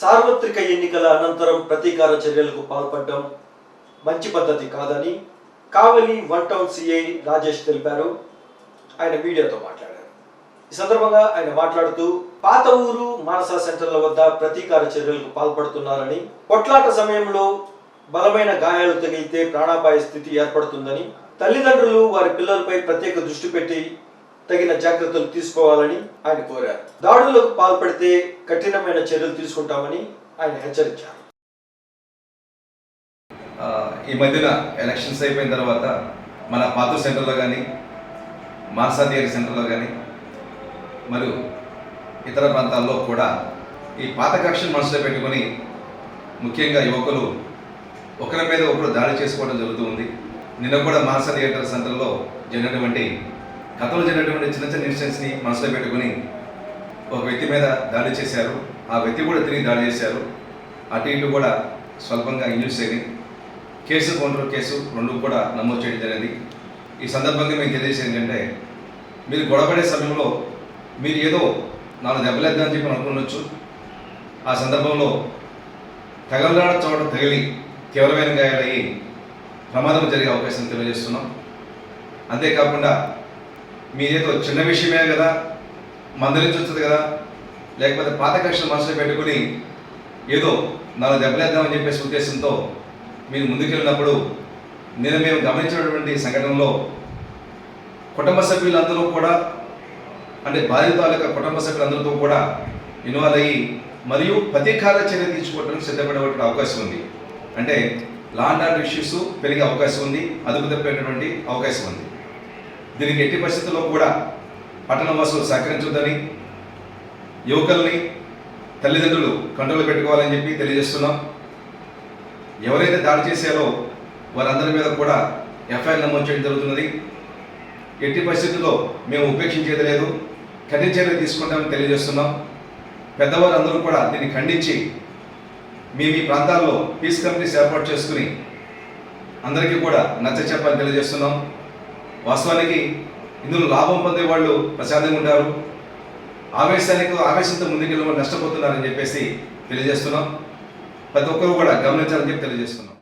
సార్వత్రిక ఎన్నికల అనంతరం ప్రతీకార చర్యలకు పాల్పడడం మంచి పద్ధతి కాదని Kavali one town CI Rajesh తెలిపారు. ఆయన మీడియాతో మాట్లాడారు. ఈ సందర్భంగా ఆయన మాట్లాడుతూ పాత ఊరు మానస సెంటర్ల వద్ద ప్రతీకార చర్యలకు పాల్పడుతున్నారని కొట్లాట సమయంలో బలమైన గాయాలు తగిలితే ప్రాణాపాయ స్థితి ఏర్పడుతుందని తల్లిదండ్రులు వారి పిల్లలపై ప్రత్యేక దృష్టి పెట్టి తగిన జాగ్రత్తలు తీసుకోవాలని ఆయన కోరారు. దాడులకు పాల్పడితే కఠినమైన చర్యలు తీసుకుంటామని ఆయన హెచ్చరించారు. ఈ మధ్యన ఎలక్షన్స్ అయిపోయిన తర్వాత మన పాత సెంటర్లో కానీ మానసాదేవి సెంటర్లో కానీ మరియు ఇతర ప్రాంతాల్లో కూడా ఈ పాత కక్షను మనసులో పెట్టుకొని ముఖ్యంగా యువకులు ఒకరి మీద ఒకరు దాడి చేసుకోవడం జరుగుతుంది నిన్న కూడా మానస థియేటర్ సెంటర్లో జరిగినటువంటి గతంలో జరిగినటువంటి చిన్న చిన్న ఇన్సిడెంట్స్ని మనసులో పెట్టుకొని ఒక వ్యక్తి మీద దాడి చేశారు. ఆ వ్యక్తి కూడా తిరిగి దాడి చేశారు. అటు ఇటు కూడా స్వల్పంగా ఇంజూర్స్ అయింది కేసు కౌంటర్ కేసు రెండు కూడా నమోదు చేయడం జరిగింది. ఈ సందర్భంగా మేము తెలియజేసేది ఏంటంటే మీరు గొడవపడే సమయంలో మీరు ఏదో నాలుగు దెబ్బలేద్దామని చెప్పి అనుకునొచ్చు. ఆ సందర్భంలో తగలరాడ చోట తగిలి తీవ్రమైన గాయాలయ్యి ప్రమాదం జరిగే అవకాశం తెలియజేస్తున్నాం. అంతేకాకుండా మీదేదో చిన్న విషయమే కదా? మందలించవచ్చు కదా? లేకపోతే పాత కక్షలు మనసులో పెట్టుకుని ఏదో నాలుగు దెబ్బలేద్దామని చెప్పేసి ఉద్దేశంతో మీరు ముందుకెళ్ళినప్పుడు నేను మేము గమనించినటువంటి సంఘటనలో కుటుంబ సభ్యులందరూ కూడా అంటే బాధిత తాలూకా కుటుంబ సభ్యులందరితో కూడా ఇన్వాల్వ్ అయ్యి మరియు ప్రతీకార చర్య తీసుకోవడానికి సిద్ధపడేటువంటి అవకాశం ఉంది. అంటే లాండ్ ఆర్డర్ ఇష్యూస్ పెరిగే అవకాశం ఉంది అదుపు తప్పేటటువంటి అవకాశం ఉంది. దీనికి ఎట్టి పరిస్థితుల్లో కూడా పట్టణ వాసులు సహకరించొద్దని యువకుల్ని తల్లిదండ్రులు కంట్రోల్ పెట్టుకోవాలని చెప్పి తెలియజేస్తున్నాం. ఎవరైతే దాడి చేశారో వారందరి మీద కూడా ఎఫ్ఐఆర్ నమోదు చేయడం జరుగుతున్నది. ఎట్టి పరిస్థితుల్లో మేము ఉపేక్షించేది లేదు. కఠిన చర్యలు తీసుకుంటామని తెలియజేస్తున్నాం. పెద్దవారు అందరూ కూడా దీన్ని ఖండించి మీ మీ ప్రాంతాల్లో పీస్ కమిటీస్ ఏర్పాటు చేసుకుని అందరికీ కూడా నచ్చ చెప్పాలని తెలియజేస్తున్నాం. వాస్తవానికి ఇందులో లాభం పొందే వాళ్ళు ప్రశాంతంగా ఉంటారు. ఆవేశానికి ఆవేశంతో ముందుకెళ్ళి నష్టపోతున్నారని చెప్పేసి తెలియజేస్తున్నాం. ప్రతి ఒక్కరు కూడా గమనించాలని చెప్పి తెలియజేస్తున్నాం.